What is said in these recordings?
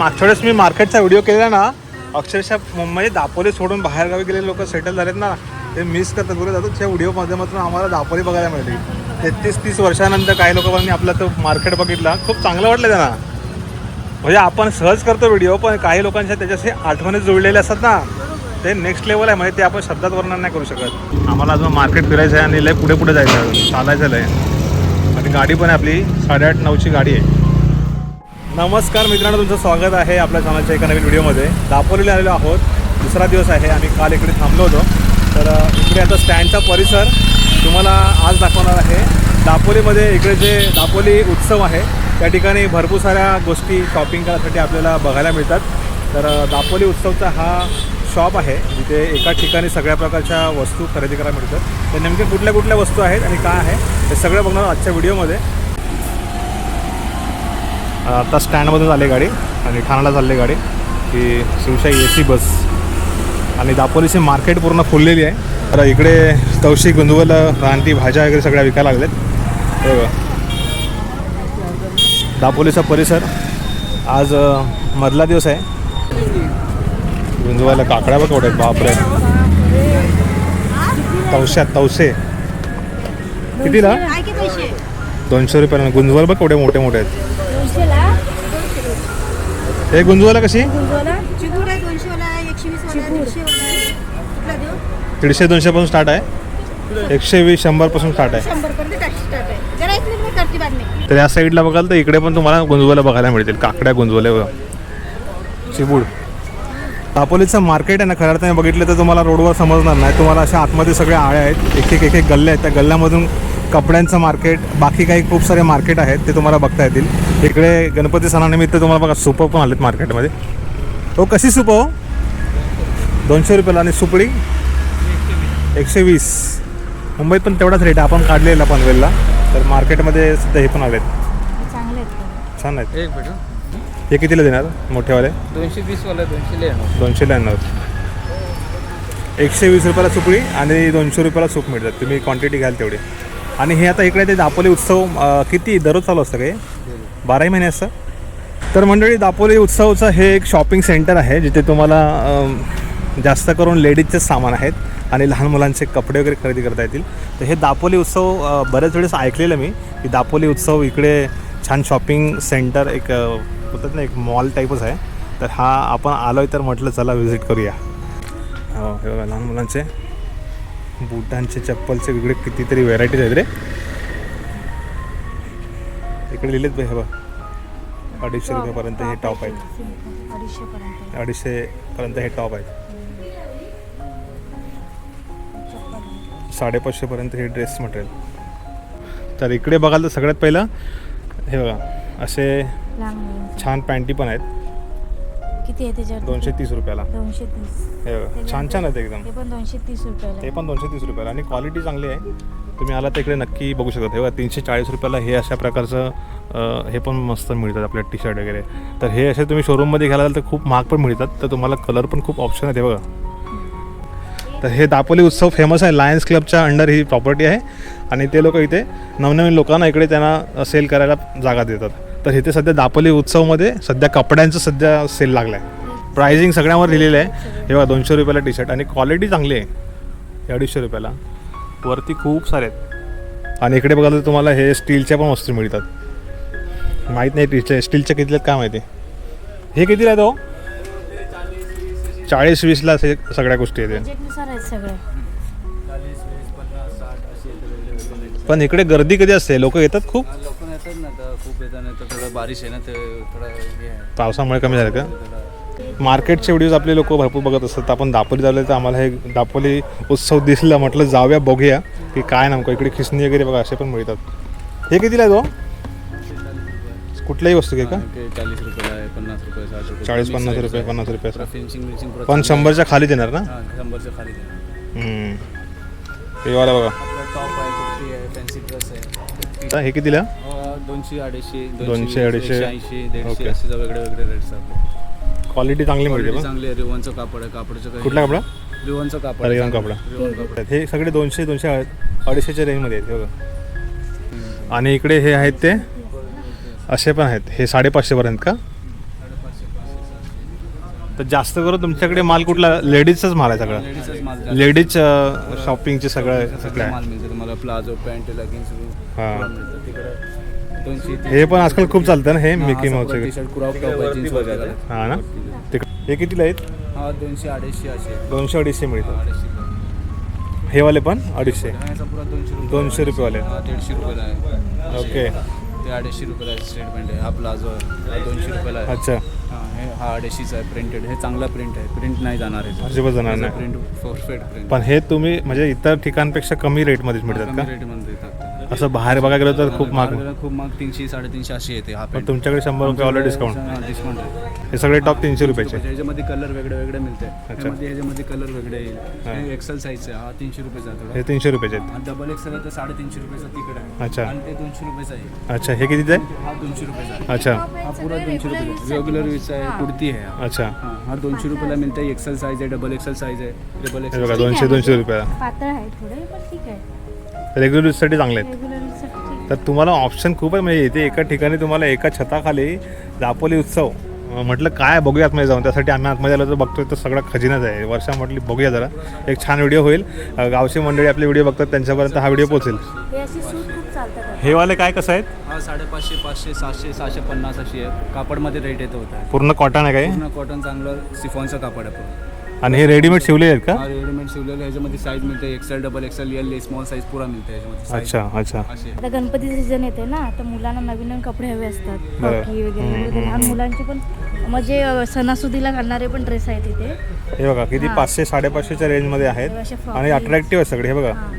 मागच्या वेळेस मी मार्केटचा व्हिडिओ केलेला ना अक्षरशः मुंबई दापोली सोडून बाहेरगावी गेलेले लोक सेटल झालेत ना ते मिस करतात. बरं जातात त्या व्हिडिओ माध्यमातून आम्हाला दापोली बघायला मिळते तेहतीस तीस वर्षानंतर काही लोकांनी आपला तो मार्केट बघितला. खूप चांगलं वाटलं त्यांना. म्हणजे आपण सहज करतो व्हिडिओ पण काही लोकांच्या त्याच्याशी आठवणी जुळलेले असतात ना ते नेक्स्ट लेवल आहे. म्हणजे ते आपण शब्दात वर्णन नाही करू शकत. आम्हाला अजून मार्केट फिरायचं आहे आणि लय पुढे पुढे जायचं आहे. चालायचं लय. आणि गाडी पण आहे आपली साडेआठ नऊची गाडी आहे. नमस्कार मित्रांनो तुमचं स्वागत आहे आपल्या चॅनलच्या एका नवीन व्हिडिओमध्ये. दापोलीला आलेलो आहोत. दुसरा दिवस आहे आम्ही काल इकडे थांबलो होतो. तर इकडे आता स्टँडचा परिसर तुम्हाला आज दाखवणार आहे. दापोलीमध्ये इकडे जे दापोली उत्सव आहे त्या ठिकाणी भरपूर साऱ्या गोष्टी शॉपिंग करण्यासाठी आपल्याला बघायला मिळतात. तर दापोली उत्सवचा हा शॉप आहे जिथे एका ठिकाणी सगळ्या प्रकारच्या वस्तू खरेदी करायला मिळतात. तर नेमके कुठल्या कुठल्या वस्तू आहेत आणि काय आहे हे सगळं बघणार आजच्या व्हिडिओमध्ये. आता स्टँडमधून आली गाडी आणि ठाण्याला चालली गाडी की शिवशाही ए सी बस. आणि दापोलीची मार्केट पूर्ण फुललेली आहे. तर इकडे तवशी गुंदवल रानटी भाज्या वगैरे सगळ्या विकायला लागल्यात बघा. दापोलीचा परिसर आज मधला दिवस आहे. गुंजवायला काकड्या बघ आहेत बापरे. तवशात तवसे. कितीला? दोनशे रुपयाला. गुंजवाल बघ केवढे मोठे मोठे आहेत. हे गुंजवाला कशी? गुंजवाला चिबूड आहे दोनशे वाला आहे एकशे वीस वाला आहे दीडशे वाला आहे. कुठला देऊ. दीडशे दोनशेपासून स्टार्ट आहे. एकशे वीस शंभरपासून स्टार्ट आहे. शंभर पर्यंत टॅक्सी स्टार्ट आहे. जरा एक मिनिट मी करते बाद में तर या साईडला बघाल तर इकडे पण तुम्हाला गुंजवाला बघायला मिळतील. काकड्या गुंजवल्या बघा. चिबूड. दापोलीचं मार्केट आहे ना खऱ्या अर्थाने बघितलं तर तुम्हाला रोडवर समजणार नाही. तुम्हाला अशा आतमध्ये सगळ्या आळ्या आहेत. एक एक एक एक गल्ले आहेत. त्या गल्ल्यामधून कपड्यांचं मार्केट बाकी काही खूप सारे मार्केट आहेत ते तुम्हाला बघता येतील. इकडे गणपती सणानिमित्त तुम्हाला बघा सुपं पण आलेत मार्केटमध्ये हो कशी सुप हो? दोनशे रुपयाला आणि सुपडी? एकशे वीस. मुंबईत पण तेवढाच रेट आहे. आपण काढलेला पनवेलला. तर मार्केटमध्ये सध्या हे पण आलेत. चांगले आहेत. छान आहेत. एक भेटू हे. कितीला देणार? मोठेवाले? दोनशे वीस वाला दोनशे ले दोनशे ब्याण्णव एकशे वीस रुपयाला सुकळी आणि दोनशे रुपयाला सूप मिळतात. तुम्ही क्वांटिटी घ्याल तेवढी. आणि हे आता इकडे ते दापोली उत्सव किती दररोज चालू असतं काही बाराही महिने असतं? तर मंडळी दापोली उत्सवचं हे एक शॉपिंग सेंटर आहे जिथे तुम्हाला जास्त करून लेडीजचेच सामान आहेत आणि लहान मुलांचे कपडे वगैरे खरेदी करता येतील. तर हे दापोली उत्सव बऱ्याच वेळेस ऐकलेलं मी की दापोली उत्सव इकडे छान शॉपिंग सेंटर एक होतात बोलतात ना एक मॉल टाईपच आहे. तर हा आपण आलो आहे तर म्हटलं चला व्हिजिट करूया. हो हे बघा लहान मुलांचे. बुटांचे चप्पलचे वेगळे कितीतरी व्हेरायटीज आहेत रे. इकडे लिहिलेत हे बघ. अडीचशे रुपयापर्यंत हे टॉप आहेत. अडीचशे पर्यंत. अडीचशेपर्यंत हे टॉप आहेत. साडेपाचशेपर्यंत हे ड्रेस मटेरियल तर इकडे बघाल तर सगळ्यात पहिलं हे बघा असे. छान पॅन्टी पण आहेत. किती आहे त्याच्यावर? दोनशे तीस रुपयाला. दोनशे तीस. हे बघा छान छान आहेत एकदम. ते पण दोनशे तीस रुपयाला. ते पण दोनशे तीस रुपयाला. आणि क्वालिटी चांगली आहे. तुम्ही आला तर इकडे नक्की बघू शकता. हे बघा तीनशे चाळीस रुपयाला हे अशा प्रकारचं अं, हे पण मस्त मिळतात आपल्या टी शर्ट वगैरे. तर हे असे तुम्ही शोरूममध्ये घ्यायला तर खूप महाग पण मिळतात. तर तुम्हाला कलर पण खूप ऑप्शन आहेत हे बघा. तर हे दापोली उत्सव फेमस आहे. लायन्स क्लबच्या अंडर ही प्रॉपर्टी आहे. आणि ते लोक इथे नवनवीन लोकांना इकडे त्यांना सेल करायला जागा देतात. तर इथे सध्या दापोली उत्सवमध्ये सध्या कपड्यांचं सध्या सेल लागला आहे प्राइसिंग सगळ्यावर लिहिलेलं आहे. हे बघा दोनशे रुपयाला टी शर्ट आणि क्वालिटी चांगली आहे. हे अडीचशे रुपयाला. वरती खूप सारे आहेत. आणि इकडे बघायला तर तुम्हाला हे स्टीलच्या पण वस्तू मिळतात. माहीत नाही स्टीलच्या स्टीलच्या कितीला आहेत काय माहिती? हे कितीला आहे तो चाळीस वीसला असे सगळ्या गोष्टी आहेत. बजेटनुसार आहेत सगळे. पण इकडे गर्दी कधी असते? लोक येतात खूप. येतात ना खूप येतात नाही तर थोडं बारिश आहे ना ते थोडं हे आहे. पावसामुळे कमी झालं का? थोडं मार्केटचे व्हिडिओज आपले लोक भरपूर बघत असतात. आपण दापोली झाले तर आम्हाला हे दापोली उत्सव दिसला म्हटलं जाऊया बघूया की काय नेमकं. इकडे खिसणी वगैरे बघा असे पण मिळतात. हे कितीला आहे तो कुठल्याही वस्तू घे का? ते चाळीस रुपयाला आहे पन्नास रुपये साठ रुपये चाळीस पन्नास रुपये पन्नास रुपये. असं. फिनिशिंग फिनिशिंग पण शंभरच्या खाली देणार ना? हां शंभरच्या खाली देणार. हम्म. हे वाला बघा. आपला टॉप आहे कुर्ती आहे फॅन्सी ड्रेस आहे. आता हे कितीला? अं, दोनशे अडीचशे दोनशे, अडीचशे. ऐंशी दीडशे ओके. असे वेगळे वेगळे रेट्स आहेत. क्वालिटी चांगली मिळते Quality चांगली आहे. रिवनचं कापड आहे. कापडचं काही कुठला कपडा? रिवनचं कापड आहे, रिवॉन कपडा. हे सगळे दोनशे दोनशे अडीचशेच्या रेंजमध्ये आहेत हे बघा. आणि इकडे हे आहेत ते असे पण आहेत. हे साडेपाचशेपर्यंत का? तर जास्त करून तुमच्याकडे माल कुठला? लेडीजचाच माल आहे सगळं. लेडीजच माल जास्त. लेडीज शॉपिंगचे सगळं सगळं माल मिळतं तुम्हाला. प्लाझो पॅन्ट लेगिन्स हा. तिकडे हे पण आजकाल खूप चालतं ना हे मिकी वगैरे. हा ना? हे कितीला आहेत? हा दोनशे अडीचशे असे. दोनशे अडीचशे मिळतात. अडीचशे हे वाले पण अडीचशे? दोनशे रुपये दोनशे रुपयेवाले हा दीडशे रुपयाला आहे. ओके. ते अडीचशे रुपयाला स्टेटमेंट आहे. हा प्लाझो आहे. दोनशे रुपयाला आहे. अच्छा. हा हे हा अडीचशेचा आहे प्रिंटेड हे चांगला प्रिंट आहे. प्रिंट नाही जाणार आहे अजिबात जाणार नाही. प्रिंट प्रिंट पण हे तुम्ही म्हणजे इतर ठिकाणपेक्षा कमी रेटमध्येच मिळतात कमी का रेटमध्ये देतात. असं बाहेर बघायला गेलं तर खूप महाग. खूप महाग. तीनशे साडेतीनशे अशी येते हा पण पॅन्ट तुमच्याकडे शंभर रुपये ऑलरेडी डिस्काउंट डिस्काउंट आहे. हे सगळे टॉप तीनशे रुपयाचे. ह्याच्यामध्ये कलर वेगळे वेगळे मिळते. ह्यामध्ये ह्याच्यामध्ये कलर वेगळे येईल. हे. एक्सेल साईजचा आहे. हा तीनशे रुपयाचा आहे हे थोडा तीनशे रुपयाचे आहेत. हा डबल एक्सेल आहे तर साडेतीनशे रुपयाचा तिकडे आहे. अच्छा. आणि ते दोनशे रुपयाचा आहे. अच्छा. हे कितीचं आहे? हा दोनशे रुपयाचा आहे. अच्छा. हा पुरा दोनशे रुपयाचा रेग्युलर वीजचा आहे. कुर्ती आहे हा. अच्छा. हा हा दोनशे रुपयाला मिळते. एक्सेल साईज आहे डबल एक्सेल साईज आहे. डबल हे एक्सेल बघा दोनशे दोनशे रुपयाला. पातळ आहे थोडे पण ठीक आहे. रेग्युलर यूजसाठी चांगले आहेत. तर तुम्हाला ऑप्शन खूप आहे म्हणजे इथे एका ठिकाणी तुम्हाला एका छताखाली दापोली उत्सव म्हटलं काय बघूया आतमध्ये जाऊन. त्यासाठी आम्ही आतमध्ये आलो तर बघतोय तर सगळं खजिनाच आहे. वर्षा म्हटली बघूया जरा. एक छान व्हिडिओ होईल. गावची मंडळी आपले व्हिडिओ बघतात त्यांच्यापर्यंत हा व्हिडिओ पोहोचेल. हे अशी सूट खूप चालतात हे वाले काय कसं आहेत? हा साडेपाचशे पाचशे सातशे सहाशे पन्नास अशी आहे कापडमध्ये रेट येतो होता पूर्ण कॉटन आहे काय पूर्ण कॉटन चांगलं सिफॉनचं कापड आहे पूर्ण. आणि हे रेडीमेड शिवले आहेत का हा रेडीमेड शिवलेलं ह्याच्यामध्ये साईज मिळते XL double XL L small size पुरा मिळते ह्याच्यामध्ये size. अच्छा अच्छा आता गणपतीचं सीझन येते ना तर मुलांना नवीन नवीन कपडे हवे असतात बरं. हॉकी वगैरे वगैरे. लहान मुलांचे पण म्हणजे अ, सणासुदीला घालणारे पण ड्रेस आहेत इथे हे बघा किती हां. पाचशे साडेपाचशेच्या रेंजमध्ये असे आहेत frock आणि आहेत. अट्रॅक्टिव्ह आहे सगळे हे बघा हां.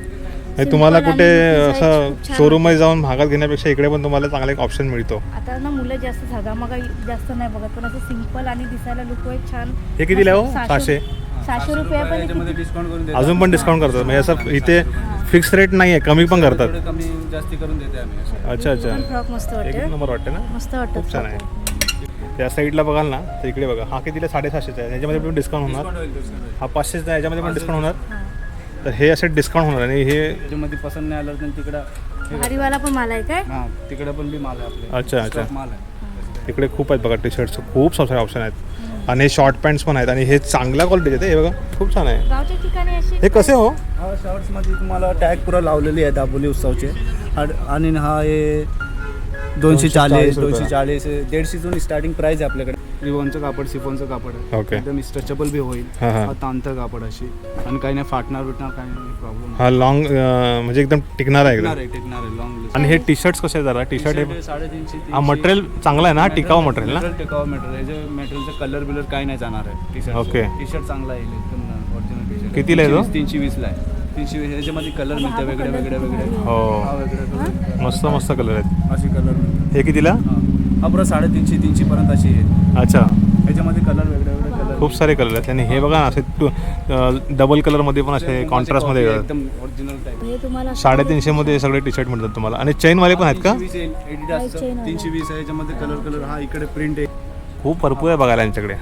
हे तुम्हाला कुठे असं खूप छान शोरूममध्ये जाऊन भागात घेण्यापेक्षा इकडे पण तुम्हाला चांगला एक ऑप्शन मिळतो. आता ना मुलं जास्त झगामगा जास्त नाही बघत पण असं सिंपल आणि दिसायला लुक छान. हे कितीला हो? सहाशे- सहाशे? सहाशे रुपये पण ह्याच्यामध्ये डिस्काउंट करून देतात. अजून पण डिस्काउंट करतात. म्हणजे असं इथे फिक्स रेट नाही आहे कमी पण करतात. थोडे कमी जास्ती करून देते आम्ही. असं. अच्छा अच्छा. फ्रॉक मस्त एक वाटते नंबर वाटते ना? मस्त वाटतं खूप छान आहे. त्या साईडला बघाल ना तर इकडे बघा. हा कितीला? साडेसहाशेचा आहे. याच्यामध्ये पण डिस्काउंट होणार. होईल, होईल. हा पाचशेचा आहे. याच्यामध्ये पण डिस्काउंट होणार. तर हे असे डिस्काउंट होणार आणि हे त्याच्यामध्ये पसंत नाही आलं तर तिकडं भारीवाला पण माल आहे काय? हा तिकडं पण बी माल आहे आपले. अच्छा, अच्छा. Stock माल आहे. इकडे खूप आहेत बघा टी शर्टचं खूप सारे ऑप्शन आहेत. आणि हे शॉर्ट पॅन्ट्स पण आहेत. आणि हे चांगल्या क्वालिटीचे आहेत. हे बघा खूप छान आहे. गावच्या ठिकाणी असे हे कसे हो? हा शॉर्ट्समध्ये तुम्हाला टॅग पुरा लावलेली आहे दाबोली उत्सवचे. आणि- आणि हा हे दोनशे चाळीस रुपये. दोनशे चाळीस दीडशेतून स्टार्टिंग प्राइस आहे आपल्याकडे. रिवॉनचं कापड सिफॉनचं कापड. आहे ओके. एकदम स्ट्रेचेबल बी होईल. हा, हा. हा तांतं कापड अशी. आणि काही नाही फाटणार बिटणार काही नाही प्रॉब्लेम हा लॉंग म्हणजे एकदम टिकणार आहे टिकणार एकदम आहे टिकणार आहे लॉंग आणि हे टी शर्ट्स कसे जरा? टी शर्ट हे साडेतीनशे हा मटेरियल चांगला आहे ना? टिकाऊ मटेरियल ना? मटेरियल टिकाऊ मटेरियल ह्याचे मटेरियलचं कलर बिलर काही नाही जाणार आहे T shirt okay. T shirt चांगला येईल एकदम ओरिजिनल टी शर्ट कितीला आहे तो? तीनशे वीसला आहे. तीनशे वीस ह्याच्यामध्ये कलर मिळते वेगळे वेगळे वेगळे हो. हा वेगळे कलर मस्त मस्त कलर आहेत. अशी कलर हे कितीला? हा. हा पुरा साडेतीनशे तीनशे पर्यंत अशी आहे. अच्छा. ह्याच्यामध्ये कलर वेगळे वेगळे कलर खूप सारे कलर आहेत. आणि हे बघा ना असे डबल कलरमध्ये पण असे कॉन्ट्रास्टमध्ये येतात एकदम ओरिजिनल टाईप हे तुम्हाला साडेतीनशे मध्ये हे सगळे टी शर्ट मिळतात तुम्हाला. आणि चेनवाले पण आहेत का? वीस आहे एडिडासचं chain वाला. तीनशे वीस आहे ह्याच्यामध्ये कलर कलर हा इकडे प्रिंट आहे. खूप भरपूर आहे बघायला यांच्याकडे.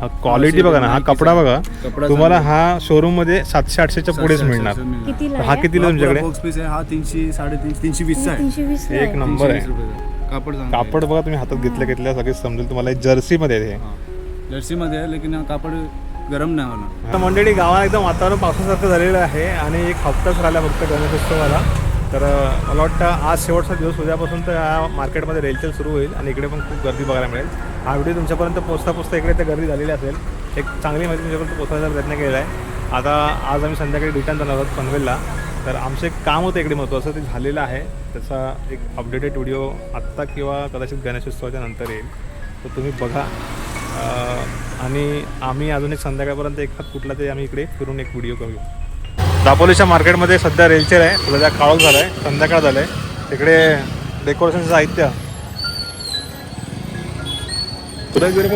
हा क्वालिटी बघा ना हा कपडा बघा. कपडा तुम्हाला हा शोरूममध्ये सातशे आठशेच्या पुढेच मिळणार. कितीला हा आहे? कितीला तुमच्याकडे? बॉक्स पीस आहे. हा तीनशे साडेतीनशे तीनशे वीसचा आहे. तीनशे वीस एक नंबर आहे. कापड चांगलं. कापड बघा तुम्ही हातात घेतल्या घेतल्या सगळेच समजेल तुम्हाला. जर्सी मध्ये आहे हे. हा. जर्सीमध्ये आहे लेकिन हा कापड गरम नाही होणार. आता मंडळी गावात एकदम वातावरण पावसासारखं झालेलं आहे आणि एक हप्ताच राहिला फक्त गणेशोत्सवाला. तर अं, मला वाटतं आज शेवटचा दिवस उद्यापासून तर या मार्केटमध्ये रेलचेल सुरू होईल आणि इकडे पण खूप गर्दी बघायला मिळेल. हा व्हिडिओ तुमच्यापर्यंत पोचता पोचता इकडे तर गर्दी झालेली असेल. एक चांगली माहिती तुमच्यापर्यंत पोचवायचा प्रयत्न केलेला आहे. आता आज आम्ही संध्याकाळी रिटर्न जाणार आहोत पनवेलला. तर आमचं एक काम होतं इकडे महत्त्वाचं ते झालेलं आहे. त्याचा एक अपडेटेड व्हिडिओ आत्ता किंवा कदाचित गणेशोत्सवाच्या नंतर येईल. तर तुम्ही बघा. आणि आम्ही अजून एक संध्याकाळपर्यंत एखाद कुठला तरी आम्ही इकडे फिरून एक व्हिडिओ करू. दापोलीच्या मार्केटमध्ये सध्या रेलचेल आहे. सध्या काळोख झाला आहे. संध्याकाळ झालं आहे. तिकडे डेकोरेशनचं साहित्य. जाऊ इकडे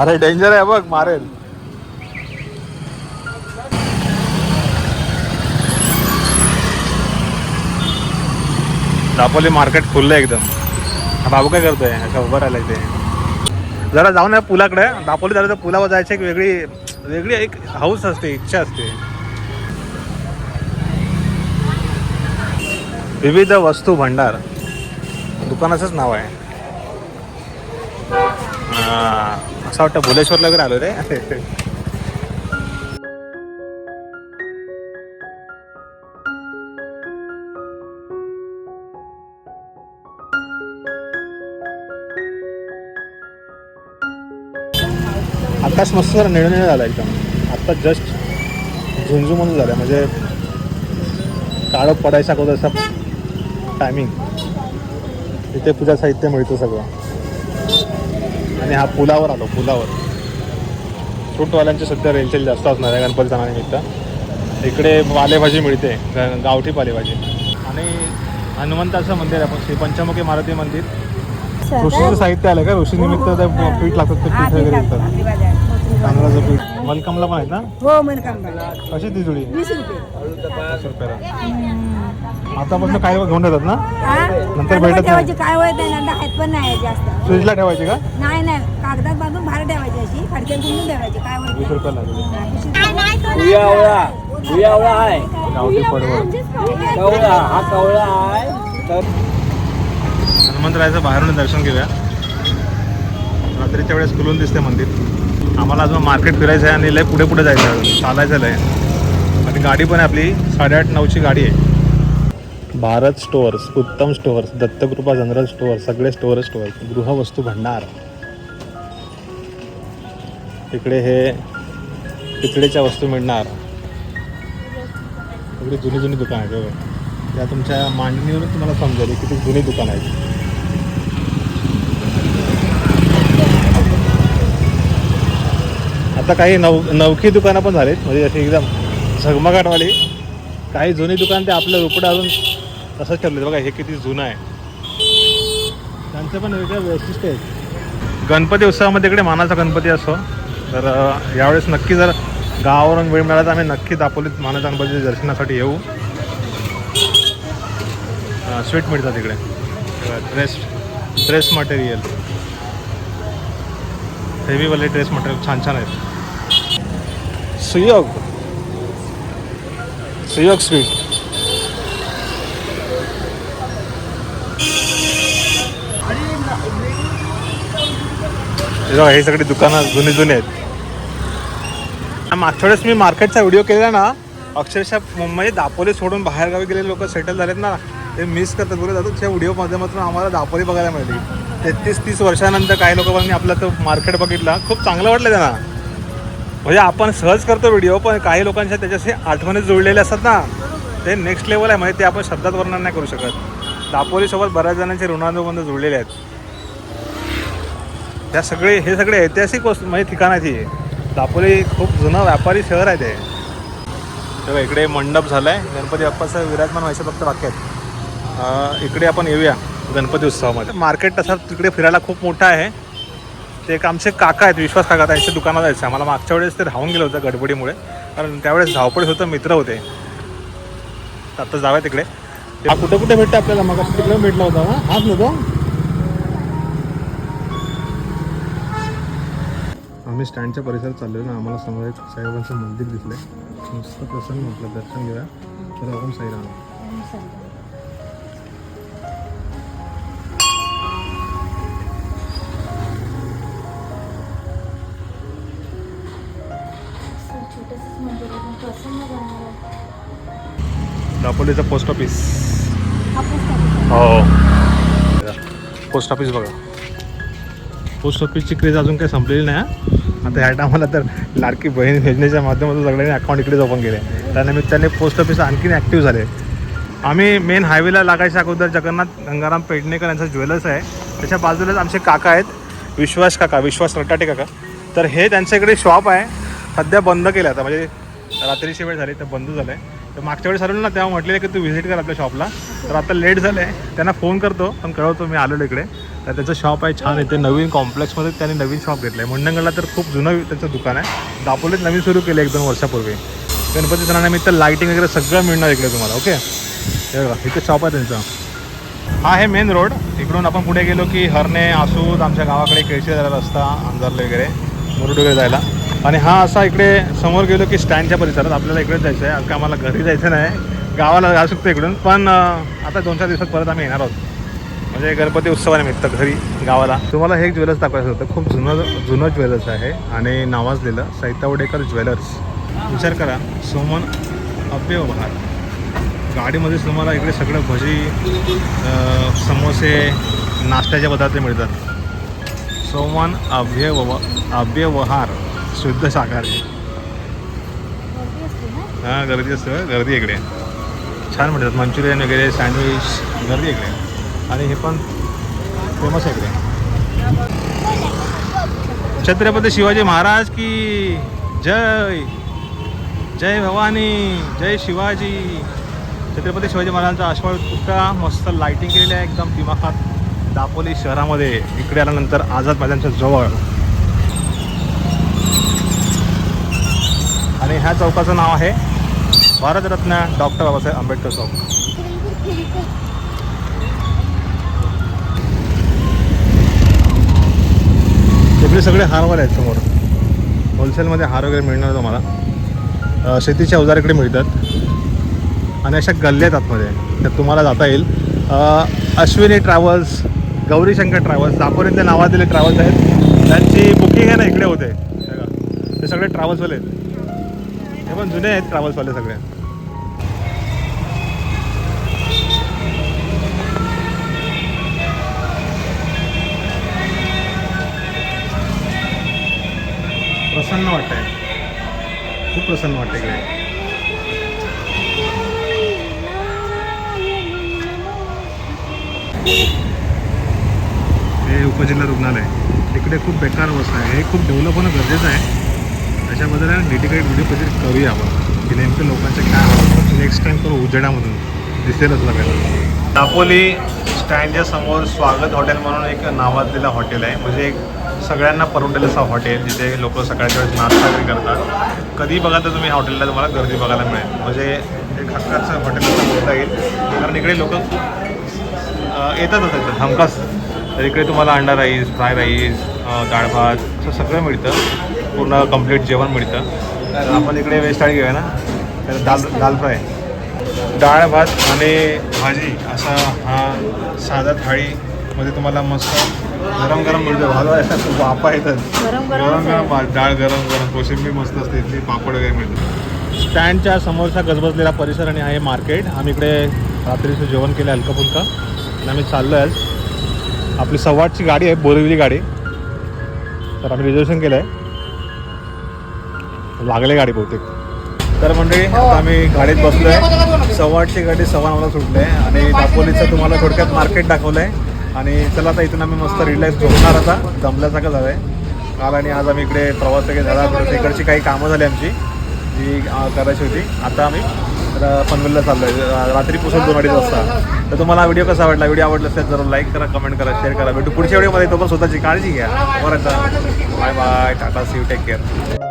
अरे डेंजर आहे बघ. मारेल. दापोली मार्केट खुललं आहे एकदम. हा बाबू काय करतोय? असं उभं राहिलं ते. जरा जाऊन या पुलाकडे. दापोली झालं तर पुलावर जायची एक वेगळी वेगळी एक हाऊस असते इच्छा असते. विविध वस्तू भंडार. दुकानाचंच नाव आहे. असं वाटतं भुलेश्वरला वगैरे आलो रे. आकाश मस्त जरा निळनिळ झाला एकदम. आत्ता जस्ट झुंझुमून झालं म्हणजे काळं पडायचा अगोदर असा टायमिंग इथे पूजा साहित्य मिळतं सगळं. आणि हा पुलावर आलो पुलावर. फ्रूटवाल्यांची सध्या रेलचेल जास्त असणार आहे गणपती सणानिमित्त इकडे पालेभाजी मिळते गावठी पालेभाजी. आणि हनुमंताचं मंदिर आहे श्री पंचमुखी मारुती मंदिर. ऋषीचं साहित्य आलं का? ऋषी निमित्त पीठ लागतात ते पीठ वगैरे येतात तांदळाचं पीठ. मलकमला पण आहेत ना? हो मनकांबा कशी ती जुडी? वीस रुपये. रुपयाला. आतापासून काय घेऊन येतात ना? हा? नंतर भेटत ठेवायची नाही काय होत नाही ना आहेत पण नाही जास्त. फ्रीजला ठेवायची का? नाही नाही. कागदात बांधून बाहेर ठेवायची अशी. खडक्यात गुंडून ठेवायची. काय होत वीस. रुपयाला आहे. गावठी पडवळ कवळा हा कवळा आहे. तर हनुमंतरायचं बाहेरून दर्शन घेऊया. रात्रीच्या वेळेस खुलून दिसते मंदिर. आम्हाला अजून मार्केट फिरायचं आहे आणि लय पुढे पुढे जायचं आहे. चालायचं लय. आणि गाडी पण आहे आपली साडेआठ नऊची गाडी आहे. Bharat stores Uttam stores Dattakrupa general store सगळे स्टोअर स्टोअर गृहवस्तू भंडार. इकडे हे पितळेच्या वस्तू मिळणार. सगळी जुनी जुनी दुकान आहेत त्या तुमच्या मांडणीवरून तुम्हाला समजेल किती जुनी दुकान आहेत. आता काही नव नवखी दुकानं पण झालीत. म्हणजे अशी एकदम झगमगाटवाली. काही जुनी दुकान ते आपलं रोपडे अजून तसंच ठेवले बघा हे किती जुनं आहे. त्यांचं पण वेगळं वैशिष्ट्य आहे. गणपती उत्सवामध्ये इकडे मानाचा गणपती असतो तर यावेळेस नक्की जर गावावरून वेळ मिळाला तर आम्ही नक्की दापोलीत मानाचा गणपती दर्शनासाठी येऊ. स्वीट मिळतात तिकडे. ड्रेस ड्रेस मटेरियल हेवीवाले ड्रेस मटेरियल छान छान आहेत. सुयोग। सुयोग स्वीट हे बघा, सगळी दुकानं जुनी जुनी आहेत. मागच्या वेळेस मी मार्केटचा व्हिडिओ केला ना अक्षरशः मुंबई दापोली सोडून बाहेरगावी गेले लोक सेटल झालेत ना ते मिस करतात. बरोबर जातो त्या व्हिडिओ माध्यमातून आम्हाला दापोली बघायला मिळाली. तेहतीस तीस वर्षानंतर काही लोकांनी आपलं तो मार्केट बघितला. खूप चांगलं वाटलं त्यांना. म्हणजे आपण सहज करतो व्हिडिओ पण काही लोकांच्या त्याच्याशी आठवणी जुळलेल्या असतात ना. ते नेक्स्ट लेवल आहे म्हणजे ते आपण शब्दात वर्णन नाही करू शकत. दापोलीसोबत बऱ्याच जणांचे ऋणानुबंध जुळलेले आहेत. त्या सगळे हे सगळे ऐतिहासिक वस्तू म्हणजे ठिकाण आहे ती. दापोली खूप जुनं व्यापारी शहर आहे ते. तेव्हा इकडे मंडप झाला आहे गणपती बाप्पाचं विराजमान व्हायचं फक्त बाकी आहेत. इकडे आपण येऊया गणपती उत्सवामध्ये. मार्केट तसा तिकडे फिरायला खूप मोठा आहे. ते एक आमचे काका आहेत विश्वास काका त्यांच्या दुकानात जायचं. आम्हाला मागच्या वेळेस ते राहून गेलं होतं गडबडीमुळे. कारण त्यावेळेस धावपळी होतं मित्र होते. तर आता जाऊया तिकडे. कुठे कुठे भेटतं आपल्याला? मग तिकडे भेटला होता हाच नव्हतो आम्ही स्टँडच्या परिसरात चाललो ना. आम्हाला समोर एक साईबाबांचं मंदिर दिसलंय. मस्त प्रसन्न म्हटलं दर्शन घेऊया. तर ओम साईराम. दापोलीचं पोस्ट ऑफिस हो. पोस्ट ऑफिस बघा. पोस्ट ऑफिसची क्रेज अजून काही संपलेली नाही आता ह्या टायमाला तर लाडकी बहीण योजनेच्या माध्यमातून सगळ्यांनी अकाउंट इकडेच ओपन केले. त्यानिमित्ताने पोस्ट ऑफिस आणखीन ॲक्टिव्ह झाले. आम्ही मेन हायवेला लागायच्या अगोदर जगन्नाथ गंगाराम पेडणेकर यांचा ज्वेलर्स आहे. त्याच्या बाजूलाच आमचे काका आहेत. विश्वास काका विश्वास रटाटे काका. तर हे त्यांच्या इकडे शॉप आहे. सध्या बंद केलं आता. म्हणजे रात्रीची वेळ झाली तर बंद झालं आहे तर मागच्या वेळेस आलो ना तेव्हा म्हटलेलं की तू व्हिजिट कर आपल्या शॉपला तर आता लेट झालं आहे त्यांना फोन करतो पण कळवतो मी आलेलो इकडे. तर त्याचं शॉप आहे छान इथे नवीन कॉम्प्लेक्समध्ये त्यांनी नवीन शॉप घेतलं आहे मंडणगडला तर खूप जुनं त्याचं दुकान आहे. दापोलीत नवीन सुरू केलं एक दोन वर्षापूर्वी. गणपती सणानिमित्त लाईटिंग वगैरे सगळं मिळणार इकडे तुम्हाला ओके इथे शॉप आहे त्यांचं. हा आहे मेन रोड इकडून आपण पुढे गेलो की हरणे आसूद आमच्या गावाकडे केळशी जायला रस्ता अंजारले वगैरे मुरुड वगैरे जायला. आणि हा असा इकडे समोर गेलो की स्टँडच्या परिसरात. आपल्याला इकडेच जायचं आहे आज आम्हाला घरी जायचं नाही. गावाला जाऊ शकतो इकडून पण आता दोन चार दिवसात परत आम्ही येणार आहोत. म्हणजे गणपती उत्सवानिमित्त घरी गावाला. तुम्हाला हे ज्वेलर्स दाखवायचं होतं. खूप जुनं जुनं ज्वेलर्स आहे आणि नावाजलेलं सैतावडेकर ज्वेलर्स. विचार करा सोमन अव्यव बहार गाडीमध्ये तुम्हाला इकडे सगळं भजी समोसे नाश्त्याचे पदार्थ मिळतात. सोमन अव्यव अव्यवहार. शुद्ध शाकाहारी हां गर्दी असते गर्दी इकडे. छान मिळतात मंचुरियन वगैरे सँडविच गर्दी इकडे. आणि हे पण फेमस आहे इकडे. छत्रपती शिवाजी महाराज की जय. जय भवानी जय शिवाजी. छत्रपती शिवाजी महाराजांचा अश्वळ पुतळा मस्त लाइटिंग केलेली आहे एकदम दिमाखात दापोली शहरामध्ये. इकडे आल्यानंतर आझाद मैदानच्या जवळ. आणि ह्या चौकाचं नाव आहे भारतरत्न डॉक्टर बाबासाहेब आंबेडकर चौक. इकडे सगळे हारवाले आहेत समोर. होलसेलमध्ये हार वगैरे मिळणार तुम्हाला. शेतीच्या अवजाराकडे मिळतात. आणि अशा गल्ल्या आहेत आतमध्ये. तर तुम्हाला जाता येईल. अश्विनी ट्रॅव्हल्स गौरीशंकर ट्रॅव्हल्स दापोरींच्या नावातले ट्रॅव्हल्स आहेत. त्यांची बुकिंग आहे ना इकडे होते. ते सगळे ट्रॅव्हल्सवाले आहेत. हे पण जुने आहेत ट्रॅव्हल्सवाले सगळे. प्रसन्न वाटतंय. खूप प्रसन्न वाटतं इकडे. हे उपजिल्हा रुग्णालय. इकडे खूप बेकार अवस्था आहे. हे खूप डेव्हलप होणं गरजेचं आहे. त्याच्याबद्दल डिटेटेड व्हिडिओ कधी करूया आपण. की नेमकं लोकांचे काय हाल नेक्स्ट टाइम करू उजेडामधून. दिसेलच आपल्याला दापोली स्टँडच्या समोर स्वागत हॉटेल म्हणून एक नावाजलेलं हॉटेल आहे. म्हणजे एक सगळ्यांना परवडेल असं हॉटेल जिथे लोक सकाळच्या वेळेस नाश्ता वगैरे करतात. कधी बघा तर तुम्ही हॉटेलला तुम्हाला गर्दी बघायला मिळेल. म्हणजे एक हक्काचं हॉटेल असं बोलता येईल. कारण इकडे लोक येतातच येतात हमखास. तर इकडे तुम्हाला अंडा राईस फ्राय राईस डाळ भात असं सगळं मिळतं. पूर्ण कंप्लीट जेवण मिळतं. तर आपण इकडे वेज थाळी घेऊया ना. तर दाल दाल फ्राय. डाळ भात आणि भाजी असा हा साधा थाळीमध्ये तुम्हाला मस्त गरम गरम मिळतं भालो वापा येतात. गरम गरम गरम भात डाळ गरम गरम कोशिंबीर मस्त असते इथली पापड वगैरे मिळतं स्टँडच्या समोरचा गजबजलेला परिसर आणि आहे मार्केट. आम्ही इकडे रात्रीचं जेवण केलं हलका फुलका आणि आम्ही चाललो आहे आपली सव्वाटची गाडी आहे बोरिवली गाडी. तर आम्ही रिझर्वेशन केलं आहे लागले गाडी बहुतेक. तर मंडळी आता आम्ही गाडीत बसलो आहे सव्वाटची गाडी सव्वा नऊला सुटले आहे. आणि दापोलीचं तुम्हाला थोडक्यात मार्केट दाखवलं आहे आणि चला आता इथून आम्ही मस्त रिलॅक्स झोपणार आता. जमल्यासारखं झालं आहे काल आणि आज आम्ही इकडे प्रवास वगैरे झाला. परत इकडची काही कामं झाली आमची जी करायची होती. आता आम्ही पनवेलला चाललो आहे रात्री पुसून दोन अडीच वाजता. तर तुम्हाला व्हिडिओ कसा आवडला व्हिडिओ आवडला असेल जरूर लाईक करा कमेंट करा शेअर करा. भेटू पुढच्या व्हिडिओमध्ये तो पण स्वतःची काळजी घ्या. बरं bye bye tata see take care